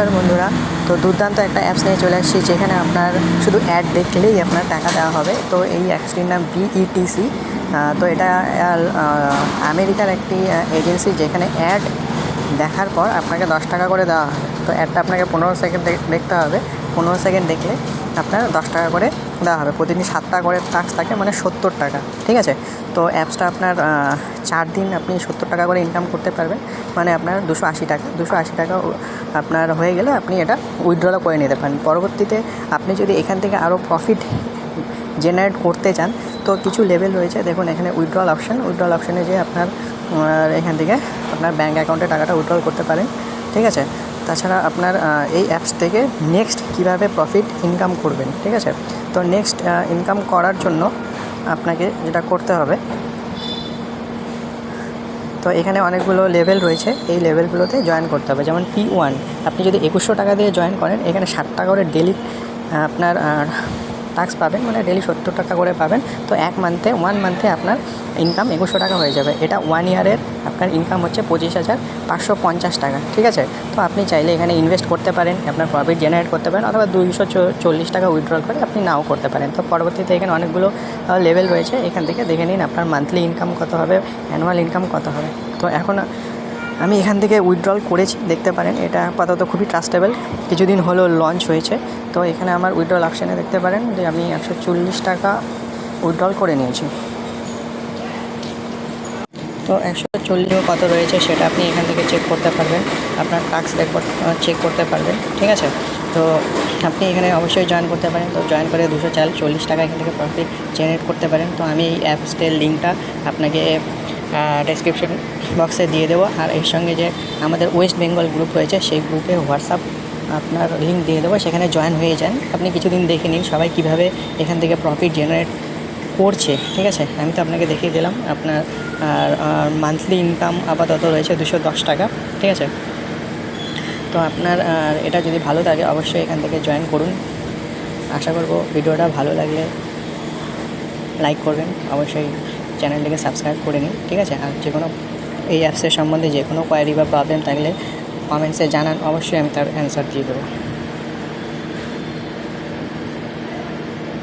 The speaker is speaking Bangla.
নমস্কার বন্ধুরা। তো দুর্দান্ত একটা অ্যাপস নিয়ে চলে আসছি যেখানে আপনার শুধু অ্যাড দেখলেই আপনার টাকা দেওয়া হবে। তো এই অ্যাপসটির নাম বিইটিসি তো এটা আমেরিকার একটি এজেন্সি যেখানে অ্যাড দেখার পর আপনাকে দশ টাকা করে দেওয়া হবে তো অ্যাডটা আপনাকে পনেরো সেকেন্ড দেখতে হবে। পনেরো সেকেন্ড দেখলে আপনার দশ টাকা করে দেওয়া হবে। প্রতিদিন সাত টাকা করে টাক্স থাকে মানে সত্তর টাকা, ঠিক আছে? তো অ্যাপসটা আপনার চার দিন আপনি সত্তর টাকা করে ইনকাম করতে পারবেন। মানে আপনার দুশো আশি টাকা, দুশো আশি টাকা আপনার হয়ে গেলে আপনি এটা উইথড্রলও করে নিতে পারেন। পরবর্তীতে আপনি যদি এখান থেকে আরও প্রফিট জেনারেট করতে চান, তো কিছু লেভেল রয়েছে। দেখুন, এখানে উইথড্রল অপশান উইথড্রল অপশানে যে আপনার এখান থেকে আপনার ব্যাঙ্ক অ্যাকাউন্টে টাকাটা উইথড্রল করতে পারেন, ঠিক আছে? তাছাড়া আপনার এই অ্যাপস থেকে নেক্সট কীভাবে প্রফিট ইনকাম করবেন, ঠিক আছে? তো নেক্সট ইনকাম করার জন্য আপনাকে যেটা করতে হবে, তো এখানে অনেকগুলো লেভেল রয়েছে, এই লেভেলগুলোতে জয়েন করতে হবে। যেমন পি ওয়ান আপনি যদি একুশশো টাকা দিয়ে জয়েন করেন, এখানে ষাট টাকা করে ডেলি আপনার টাক্স পাবেন মানে ডেলি সত্তর টাকা করে পাবেন। তো এক মান্থে ওয়ান মান্থে আপনার ইনকাম একুশশো টাকা হয়ে যাবে। এটা ওয়ান ইয়ারের আপনার ইনকাম হচ্ছে পঁচিশ হাজার পাঁচশো পঞ্চাশ টাকা, ঠিক আছে? তো আপনি চাইলে এখানে ইনভেস্ট করতে পারেন, আপনার প্রফিট জেনারেট করতে পারেন, অথবা দুইশো চল্লিশ টাকা উইথড্রল করে আপনি নাও করতে পারেন। তো পরবর্তীতে এখানে অনেকগুলো লেভেল রয়েছে। এখান থেকে দেখে নিন আপনার মান্থলি ইনকাম কত হবে অ্যানুয়াল ইনকাম কত হবে। তো এখন আমি এখান থেকে উইথড্রল করেছি, দেখতে পারেন, এটা আপাতত খুবই ট্রাস্টেবল কিছুদিন হলো লঞ্চ হয়েছে, তো এখানে আমার উইথড্রল অপশানে দেখতে পারেন যে আমি একশো চল্লিশ টাকা উইথড্রল করে নিয়েছি। তো একশো চল্লিশ কত রয়েছে সেটা আপনি এখান থেকে চেক করতে পারবেন, আপনার টাস্ক রেকর্ড চেক করতে পারবেন, ঠিক আছে? তো আপনি এখানে অবশ্যই জয়েন করতে পারেন, তো জয়েন করে দুশো চাল চল্লিশ টাকা এখান থেকে প্রফিট জেনারেট করতে পারেন। তো আমি এই অ্যাপসটির লিঙ্কটা আপনাকে ডেসক্রিপশন বক্সে দিয়ে দেবো। আর এর সঙ্গে যে আমাদের ওয়েস্ট বেঙ্গল গ্রুপ রয়েছে, সেই গ্রুপে হোয়াটসঅ্যাপ আপনার লিঙ্ক দিয়ে দেবো। সেখানে জয়েন হয়ে যান। আপনি কিছুদিন দেখে নিন সবাই কীভাবে এখান থেকে প্রফিট জেনারেট করছে, ঠিক আছে? আমি তো আপনাকে দেখিয়ে দিলাম। আপনার, আর মান্থলি ইনকাম আপাতত রয়েছে দুশো দশ টাকা, ঠিক আছে? তো আপনার এটা যদি ভালো লাগে অবশ্যই এখান থেকে জয়েন করুন। আশা করব ভিডিওটা ভালো লাগলে লাইক করবেন। অবশ্যই চ্যানেলটিকে সাবস্ক্রাইব করে নিন, ঠিক আছে? আর যে কোনো এই অ্যাপসের সম্বন্ধে যে কোনো কোয়ারি বা প্রবলেম থাকলে কমেন্টসে জানান, অবশ্যই আমি তার অ্যান্সার দিয়ে দেবো।